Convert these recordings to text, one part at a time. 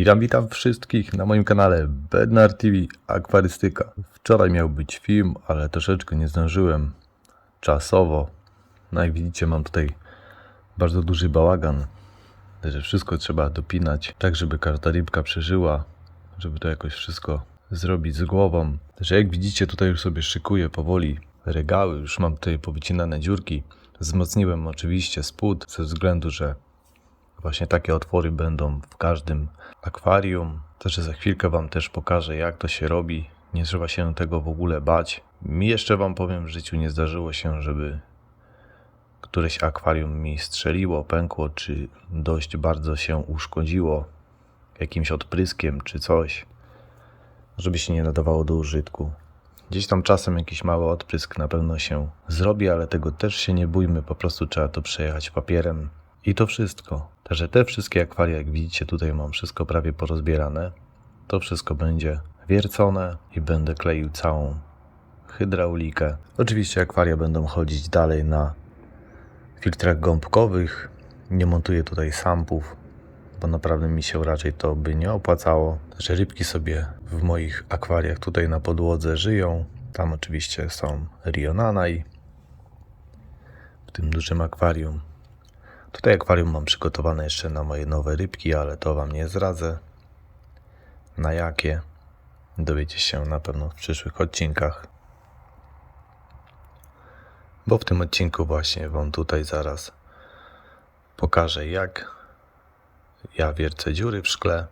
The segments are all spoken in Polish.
Witam, witam wszystkich na moim kanale Bednar TV Akwarystyka. Wczoraj miał być film, ale troszeczkę nie zdążyłem czasowo. No jak widzicie mam tutaj bardzo duży bałagan, że wszystko trzeba dopinać, tak żeby każda rybka przeżyła, żeby to jakoś wszystko zrobić z głową. Że jak widzicie tutaj już sobie szykuję powoli regały, już mam tutaj powycinane dziurki. Wzmocniłem oczywiście spód ze względu, że Właśnie takie otwory będą w każdym akwarium. Także za chwilkę Wam też pokażę, jak to się robi. Nie trzeba się tego w ogóle bać. Mi jeszcze Wam powiem, w życiu nie zdarzyło się, żeby któreś akwarium mi strzeliło, pękło, czy dość bardzo się uszkodziło jakimś odpryskiem, czy coś, żeby się nie nadawało do użytku. Gdzieś tam czasem jakiś mały odprysk na pewno się zrobi, ale tego też się nie bójmy, po prostu trzeba to przejechać papierem. I to wszystko. Także te wszystkie akwaria, jak widzicie, tutaj mam wszystko prawie porozbierane. To wszystko będzie wiercone i będę kleił całą hydraulikę. Oczywiście akwaria będą chodzić dalej na filtrach gąbkowych. Nie montuję tutaj sampów, bo naprawdę mi się raczej to by nie opłacało. Także rybki sobie w moich akwariach tutaj na podłodze żyją. Tam oczywiście są Rionanai w tym dużym akwarium. Tutaj akwarium mam przygotowane jeszcze na moje nowe rybki, ale to Wam nie zdradzę. Na jakie dowiecie się na pewno w przyszłych odcinkach. Bo w tym odcinku właśnie Wam tutaj zaraz pokażę jak ja wiercę dziury w szkle.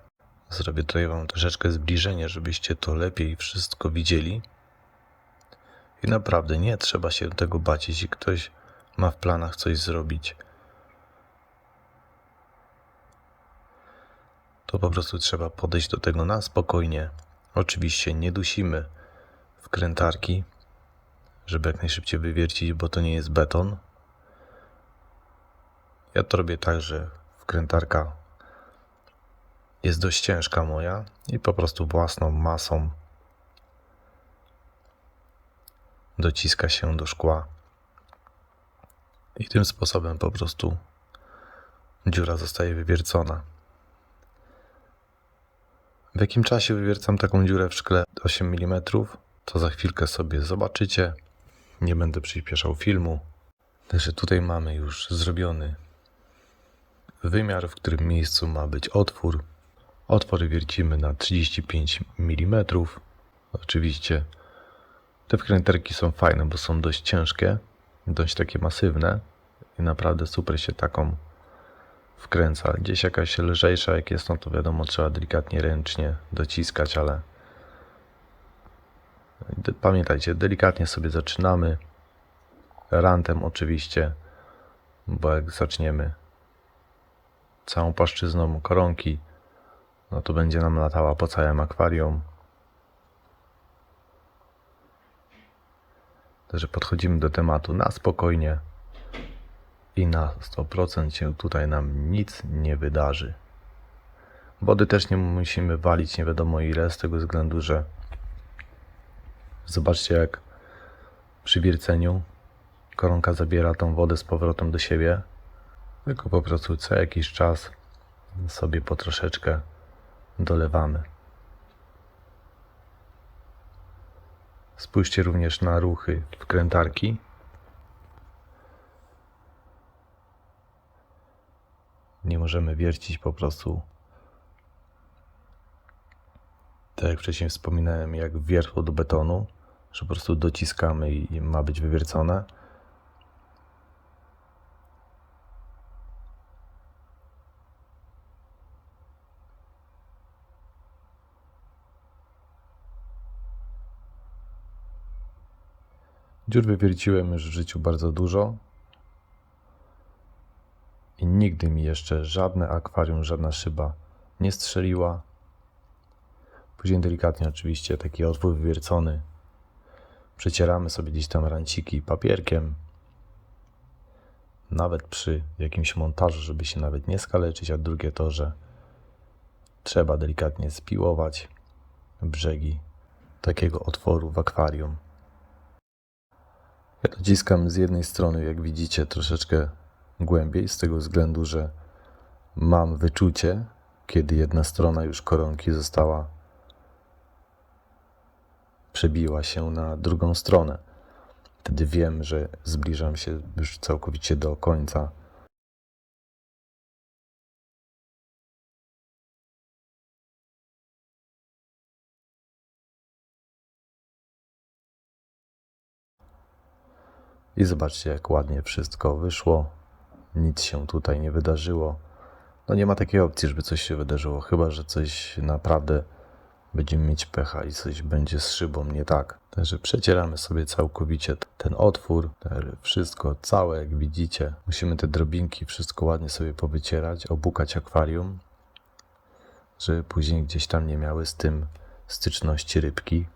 Zrobię tutaj Wam troszeczkę zbliżenie, żebyście to lepiej wszystko widzieli. I naprawdę nie trzeba się tego bać, jeśli ktoś ma w planach coś zrobić to po prostu trzeba podejść do tego na spokojnie. Oczywiście nie dusimy wkrętarki, żeby jak najszybciej wywiercić, bo to nie jest beton. Ja to robię tak, że wkrętarka jest dość ciężka moja i po prostu własną masą dociska się do szkła. I tym sposobem po prostu dziura zostaje wywiercona. W jakim czasie wywiercam taką dziurę w szkle 8 mm, to za chwilkę sobie zobaczycie. Nie będę przyspieszał filmu. Także tutaj mamy już zrobiony wymiar, w którym miejscu ma być otwór. Otwory wiercimy na 35 mm. Oczywiście te wkręterki są fajne, bo są dość ciężkie, dość takie masywne i naprawdę super się taką wkręca. Gdzieś jakaś lżejsza, jak jest, no to wiadomo, trzeba delikatnie ręcznie dociskać, ale pamiętajcie, delikatnie sobie zaczynamy. Rantem oczywiście, bo jak zaczniemy całą płaszczyzną koronki, no to będzie nam latała po całym akwarium. Także podchodzimy do tematu na spokojnie i na 100% się tutaj nam nic nie wydarzy. Wody też nie musimy walić nie wiadomo ile, z tego względu, że zobaczcie jak przy wierceniu koronka zabiera tą wodę z powrotem do siebie, tylko po prostu co jakiś czas sobie po troszeczkę dolewamy. Spójrzcie również na ruchy wkrętarki. Nie możemy wiercić po prostu. Tak jak wcześniej wspominałem, jak wiertło do betonu, że po prostu dociskamy i ma być wywiercone. Dziur wywierciłem już w życiu bardzo dużo nigdy mi jeszcze żadne akwarium, żadna szyba nie strzeliła. Później delikatnie oczywiście taki otwór wywiercony. Przecieramy sobie gdzieś tam ranciki papierkiem. Nawet przy jakimś montażu, żeby się nawet nie skaleczyć, a drugie to, że trzeba delikatnie spiłować brzegi takiego otworu w akwarium. Ja dociskam z jednej strony, jak widzicie, troszeczkę głębiej, z tego względu, że mam wyczucie, kiedy jedna strona już koronki została przebiła się na drugą stronę. Wtedy wiem, że zbliżam się już całkowicie do końca. I zobaczcie, jak ładnie wszystko wyszło. Nic się tutaj nie wydarzyło. No nie ma takiej opcji, żeby coś się wydarzyło, chyba że coś naprawdę będziemy mieć pecha i coś będzie z szybą nie tak. Także przecieramy sobie całkowicie ten otwór, wszystko całe, jak widzicie. Musimy te drobinki wszystko ładnie sobie powycierać, obukać akwarium, żeby później gdzieś tam nie miały z tym styczności rybki.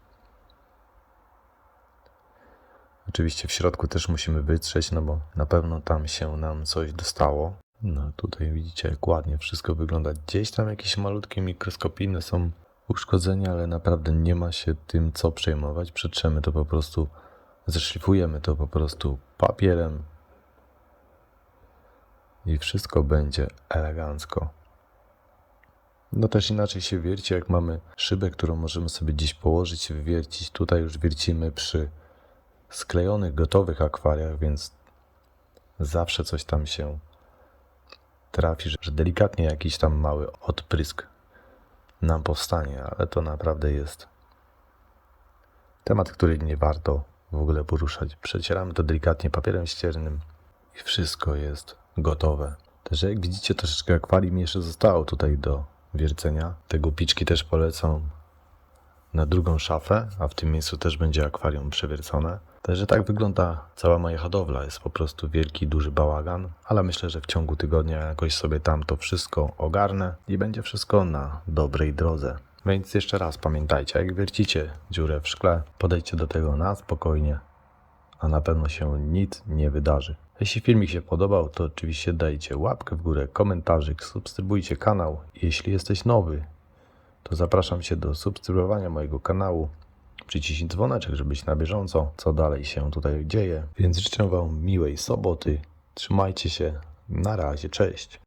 Oczywiście w środku też musimy wytrzeć, no bo na pewno tam się nam coś dostało. No tutaj widzicie jak ładnie wszystko wygląda. Gdzieś tam jakieś malutkie mikroskopijne są uszkodzenia, ale naprawdę nie ma się tym co przejmować. Przetrzemy to po prostu, zeszlifujemy to po prostu papierem i wszystko będzie elegancko. No też inaczej się wierci, jak mamy szybę, którą możemy sobie gdzieś położyć wywiercić. Tutaj już wiercimy przy sklejonych, gotowych akwariach, więc zawsze coś tam się trafi, że- delikatnie jakiś tam mały odprysk nam powstanie, ale to naprawdę jest temat, który nie warto w ogóle poruszać. Przecieramy to delikatnie papierem ściernym i wszystko jest gotowe. Także jak widzicie, troszeczkę akwarium jeszcze zostało tutaj do wiercenia. Te gupiczki też polecą na drugą szafę, a w tym miejscu też będzie akwarium przewiercone. Także tak wygląda cała moja hodowla. Jest po prostu wielki, duży bałagan, ale myślę, że w ciągu tygodnia jakoś sobie tam to wszystko ogarnę i będzie wszystko na dobrej drodze. Więc jeszcze raz pamiętajcie, jak wiercicie dziurę w szkle, podejdźcie do tego na spokojnie, a na pewno się nic nie wydarzy. Jeśli filmik się podobał, to oczywiście dajcie łapkę w górę, komentarzyk, subskrybujcie kanał. Jeśli jesteś nowy, to zapraszam Cię do subskrybowania mojego kanału. Przyciśnij dzwoneczek, żeby być na bieżąco, co dalej się tutaj dzieje. Więc życzę Wam miłej soboty. Trzymajcie się. Na razie, cześć.